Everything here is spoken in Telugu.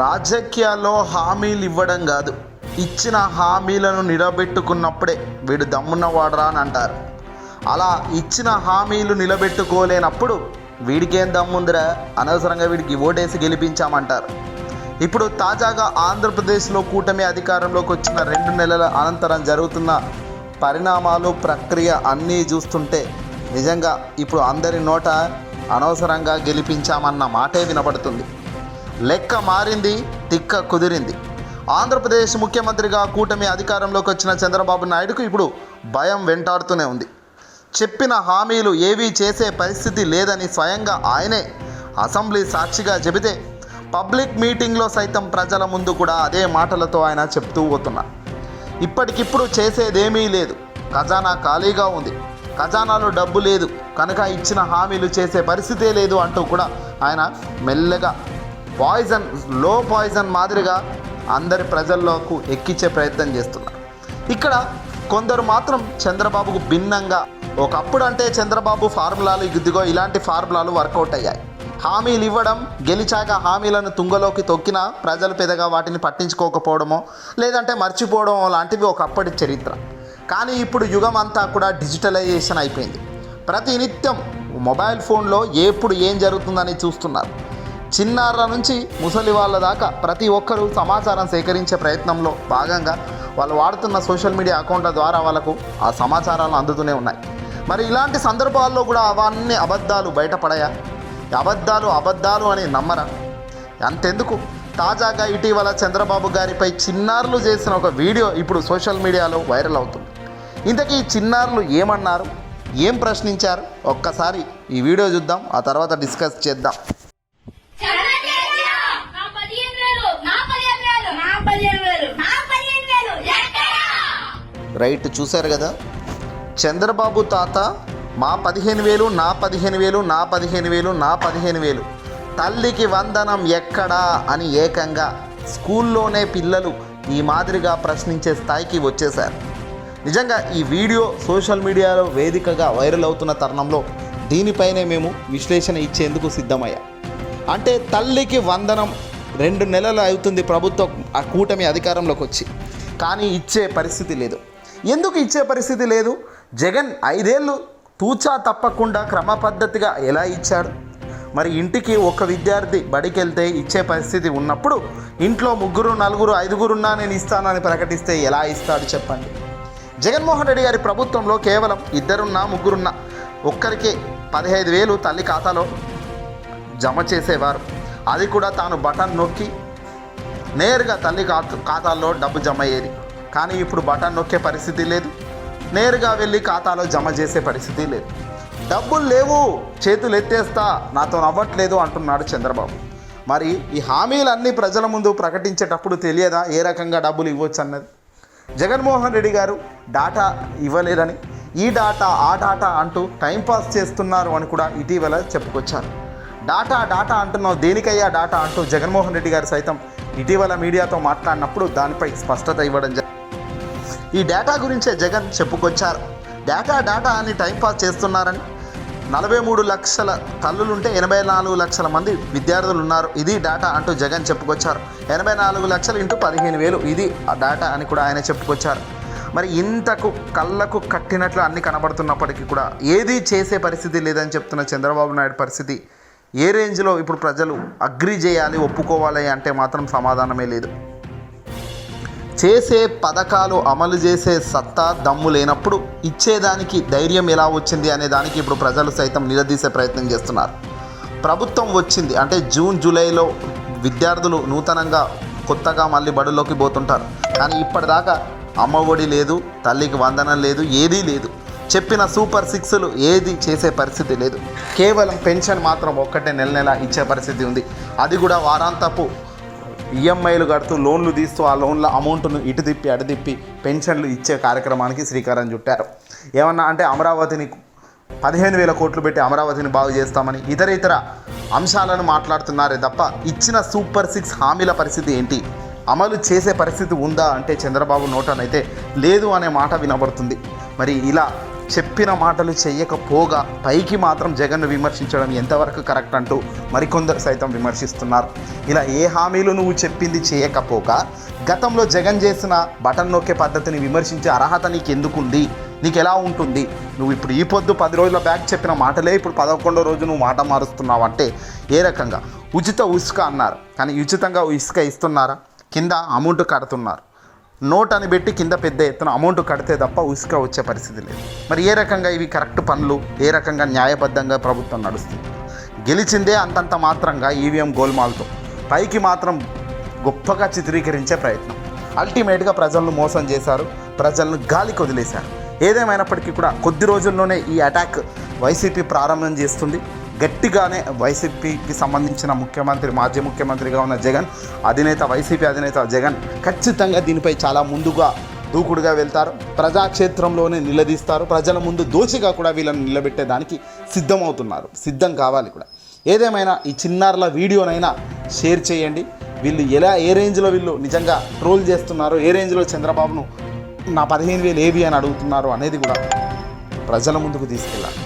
రాజకీయాల్లో హామీలు ఇవ్వడం కాదు. ఇచ్చిన హామీలను నిలబెట్టుకున్నప్పుడే వీడు దమ్మున్నవాడరా అని అంటారు. అలా ఇచ్చిన హామీలు నిలబెట్టుకోలేనప్పుడు వీడికేం దమ్ముందిరా? అనవసరంగా వీడికి ఓటేసి గెలిపించామంటారు. ఇప్పుడు తాజాగా ఆంధ్రప్రదేశ్లో కూటమి అధికారంలోకి వచ్చిన రెండు నెలల అనంతరం జరుగుతున్న పరిణామాలు ప్రక్రియ అన్నీ చూస్తుంటే నిజంగా ఇప్పుడు అందరి నోట అనవసరంగా గెలిపించామన్న మాటే వినపడుతుంది. లెక్క మారింది తిక్క కుదిరింది. ఆంధ్రప్రదేశ్ ముఖ్యమంత్రిగా కూటమి అధికారంలోకి వచ్చిన చంద్రబాబు నాయుడుకు ఇప్పుడు భయం వెంటాడుతూనే ఉంది. చెప్పిన హామీలు ఏవీ చేసే పరిస్థితి లేదని స్వయంగా ఆయనే అసెంబ్లీ సాక్షిగా చెబితే పబ్లిక్ మీటింగ్లో సైతం ప్రజల ముందు కూడా అదే మాటలతో ఆయన చెప్తూ పోతున్నారు ఇప్పటికిప్పుడు చేసేదేమీ లేదు. ఖజానా ఖాళీగా ఉంది. ఖజానాలో డబ్బు లేదు. కనుక ఇచ్చిన హామీలు చేసే పరిస్థితే లేదు అంటూ కూడా ఆయన మెల్లగా పాయిజన్లో పాయిజన్ మాదిరిగా అందరి ప్రజల్లోకి ఎక్కించే ప్రయత్నం చేస్తున్నారు. ఇక్కడ కొందరు మాత్రం చంద్రబాబుకు భిన్నంగా ఒకప్పుడు అంటే చంద్రబాబు ఫార్ములాలు ఇదిగో ఇలాంటి ఫార్ములాలు వర్కౌట్ అయ్యాయి. హామీలు ఇవ్వడం గెలిచాక హామీలను తుంగలోకి తొక్కినా ప్రజలు పెద్దగా వాటిని పట్టించుకోకపోవడమో లేదంటే మర్చిపోవడమో లాంటివి ఒకప్పటి చరిత్ర. కానీ ఇప్పుడు యుగం అంతా కూడా డిజిటలైజేషన్ అయిపోయింది. ప్రతి నిత్యం మొబైల్ ఫోన్లో ఎప్పుడు ఏం జరుగుతుందని చూస్తున్నారు. చిన్నారుల నుంచి ముసలి వాళ్ళ దాకా ప్రతి ఒక్కరూ సమాచారం సేకరించే ప్రయత్నంలో భాగంగా వాళ్ళు వాడుతున్న సోషల్ మీడియా అకౌంట్ల ద్వారా వాళ్ళకు ఆ సమాచారాలు అందుతూనే ఉన్నాయి. మరి ఇలాంటి సందర్భాల్లో కూడా అవన్నీ అబద్ధాలు బయటపడయా? అబద్ధాలు అబద్ధాలు అని నమ్మరా? అంతెందుకు? తాజాగా ఇటీవల చంద్రబాబు గారిపై చిన్నారులు చేసిన ఒక వీడియో ఇప్పుడు సోషల్ మీడియాలో వైరల్ అవుతుంది. ఇంతకీ చిన్నారులు ఏమన్నారు? ఏం ప్రశ్నించారు? ఒక్కసారి ఈ వీడియో చూద్దాం ఆ తర్వాత డిస్కస్ చేద్దాం నా పదిహేను వేలు నా పదిహేను వేలు నా పదిహేను వేలు నా పదిహేను వేలు ఎక్కడా రైట్ చూశారు కదా? చంద్రబాబు తాత మా పదిహేను వేలు నా పదిహేను వేలు నా పదిహేను వేలు నా పదిహేను వేలు. తల్లికి వందనం ఎక్కడా అని ఏకంగా స్కూల్లోనే పిల్లలు ఈ మాదిరిగా ప్రశ్నించే స్థాయికి వచ్చేశారు. నిజంగా ఈ వీడియో సోషల్ మీడియాలో వేదికగా వైరల్ అవుతున్న తరుణంలో దీనిపైనే మేము విశ్లేషణ ఇచ్చేందుకు సిద్ధమయ్యాం. అంటే తల్లికి వందనం రెండు నెలలు అవుతుంది ప్రభుత్వం ఆ కూటమి అధికారంలోకి వచ్చి. కానీ ఇచ్చే పరిస్థితి లేదు. ఎందుకు ఇచ్చే పరిస్థితి లేదు? జగన్ ఐదేళ్ళు తూచా తప్పకుండా క్రమ పద్ధతిగా ఎలా ఇచ్చాడు? మరి ఇంటికి ఒక విద్యార్థి బడికెళ్తే ఇచ్చే పరిస్థితి ఉన్నప్పుడు ఇంట్లో ముగ్గురు నలుగురు ఐదుగురున్నా నేను ఇస్తానని ప్రకటిస్తే ఎలా ఇస్తాడు చెప్పండి? జగన్మోహన్ రెడ్డి గారి ప్రభుత్వంలో కేవలం ఇద్దరున్నా ముగ్గురున్నా ఒక్కరికే పదిహేదు వేలు తల్లి ఖాతాలో జమ చేసేవారు. అది కూడా తాను బటన్ నొక్కి నేరుగా తల్లి ఖాతా ఖాతాల్లో డబ్బు జమ అయ్యేది. కానీ ఇప్పుడు బటన్ నొక్కే పరిస్థితి లేదు. నేరుగా వెళ్ళి ఖాతాలో జమ చేసే పరిస్థితి లేదు. డబ్బులు లేవు. చేతులు ఎత్తేస్తా. నాతో నవ్వట్లేదు అంటున్నాడు చంద్రబాబు. మరి ఈ హామీలన్నీ ప్రజల ముందు ప్రకటించేటప్పుడు తెలియదా? ఏ రకంగా డబ్బులు ఇవ్వచ్చు అన్నది? జగన్మోహన్ రెడ్డి గారు డాటా ఇవ్వలేదని ఈ డాటా ఆ డాటా అంటూ టైంపాస్ చేస్తున్నారు అని కూడా ఇటీవల చెప్పుకొచ్చారు. డాటా డాటా అంటున్నావు. దేనికయ్యా డాటా అంటూ జగన్మోహన్ రెడ్డి గారు సైతం ఇటీవల మీడియాతో మాట్లాడినప్పుడు దానిపై స్పష్టత ఇవ్వడం జరిగింది ఈ డేటా గురించే జగన్ చెప్పుకొచ్చారు. డేటా డేటా అని టైంపాస్ చేస్తున్నారని. నలభై మూడు లక్షల తల్లులుంటే ఎనభై నాలుగు లక్షల మంది విద్యార్థులు ఉన్నారు ఇది డేటా అంటూ జగన్ చెప్పుకొచ్చారు. ఎనభై నాలుగు లక్షలు ఇంటూ పదిహేను వేలు. ఇది ఆ డేటా అని కూడా ఆయన చెప్పుకొచ్చారు. మరి ఇంతకు కళ్ళకు కట్టినట్లు అన్ని కనబడుతున్నప్పటికీ కూడా ఏది చేసే పరిస్థితి లేదని చెప్తున్న చంద్రబాబు నాయుడు పరిస్థితి ఏ రేంజ్లో ఇప్పుడు ప్రజలు అగ్రి చేయాలి ఒప్పుకోవాలి అంటే మాత్రం సమాధానమే లేదు. చేసే పథకాలు అమలు చేసే సత్తా దమ్ము లేనప్పుడు ఇచ్చేదానికి ధైర్యం ఎలా వచ్చింది అనే దానికి ఇప్పుడు ప్రజలు సైతం నిలదీసే ప్రయత్నం చేస్తున్నారు. ప్రభుత్వం వచ్చింది. అంటే జూన్ జూలైలో విద్యార్థులు నూతనంగా కొత్తగా మళ్ళీ బడుల్లోకి పోతుంటారు. కానీ ఇప్పటిదాకా అమ్మ ఒడి లేదు తల్లికి వందనం లేదు ఏదీ లేదు. చెప్పిన సూపర్ సిక్స్లు ఏది చేసే పరిస్థితి లేదు. కేవలం పెన్షన్ మాత్రం ఒక్కటే నెల నెల ఇచ్చే పరిస్థితి ఉంది. అది కూడా వారాంతపు ఈఎంఐలు కడుతూ లోన్లు తీస్తూ ఆ లోన్ల అమౌంట్ను ఇటు తిప్పి అటు తిప్పి పెన్షన్లు ఇచ్చే కార్యక్రమానికి శ్రీకారం చుట్టారు. ఏమన్నా అంటే అమరావతిని పదిహేను వేల కోట్లు పెట్టి అమరావతిని బాగు చేస్తామని ఇతర ఇతర అంశాలను మాట్లాడుతున్నారే తప్ప ఇచ్చిన సూపర్ సిక్స్ హామీల పరిస్థితి ఏంటి? అమలు చేసే పరిస్థితి ఉందా? అంటే చంద్రబాబు నోటనైతే లేదు అనే మాట వినబడుతుంది. మరి ఇలా చెప్పిన మాటలు చేయకపోగా పైకి మాత్రం జగన్ను విమర్శించడం ఎంతవరకు కరెక్ట్ అంటూ మరికొందరు సైతం విమర్శిస్తున్నారు. ఇలా ఏ హామీలు నువ్వు చెప్పింది చేయకపోగా గతంలో జగన్ చేసిన బటన్ నొక్కే పద్ధతిని విమర్శించే అర్హత నీకు ఎందుకుంది నీకు ఎలా ఉంటుంది? నువ్వు ఇప్పుడు ఈ పొద్దు పది రోజుల బ్యాక్ చెప్పిన మాటలే ఇప్పుడు పదకొండో రోజు నువ్వు మాట మారుస్తున్నావు అంటే ఏ రకంగా? ఉచిత ఉసుక అన్నారు. కానీ ఉచితంగా ఇసుక ఇస్తున్నారా? కింద అమౌంట్ కడుతున్నారు. నోట్ అని పెట్టి కింద పెద్ద ఎత్తున అమౌంట్ కడితే తప్ప ఉసుక వచ్చే పరిస్థితి లేదు. మరి ఏ రకంగా ఇవి కరెక్ట్ పనులు? ఏ రకంగా న్యాయబద్ధంగా ప్రభుత్వం నడుస్తుంది? గెలిచిందే అంతంత మాత్రంగా ఈవీఎం గోల్మాల్తో పైకి మాత్రం గొప్పగా చిత్రీకరించే ప్రయత్నం. అల్టిమేట్గా ప్రజలను మోసం చేశారు ప్రజలను గాలికి వదిలేశారు ఏదేమైనప్పటికీ కూడా కొద్ది రోజుల్లోనే ఈ అటాక్ వైసీపీ ప్రారంభం చేస్తుంది. గట్టిగానే వైసీపీకి సంబంధించిన ముఖ్యమంత్రి మాజీ ముఖ్యమంత్రిగా ఉన్న జగన్ అధినేత వైసీపీ అధినేత జగన్ ఖచ్చితంగా దీనిపై చాలా ముందుగా దూకుడుగా వెళ్తారు. ప్రజాక్షేత్రంలోనే నిలదీస్తారు. ప్రజల ముందు దోషిగా కూడా వీళ్ళని నిలబెట్టేదానికి సిద్ధమవుతున్నారు. సిద్ధం కావాలి కూడా. ఏదేమైనా ఈ చిన్నారుల వీడియోనైనా షేర్ చేయండి. వీళ్ళు ఎలా ఏ రేంజ్లో వీళ్ళు నిజంగా ట్రోల్ చేస్తున్నారో? ఏ రేంజ్లో చంద్రబాబును నా పదిహేను వేలు ఏవి అని అడుగుతున్నారు అనేది కూడా ప్రజల ముందుకు తీసుకెళ్ళాలి.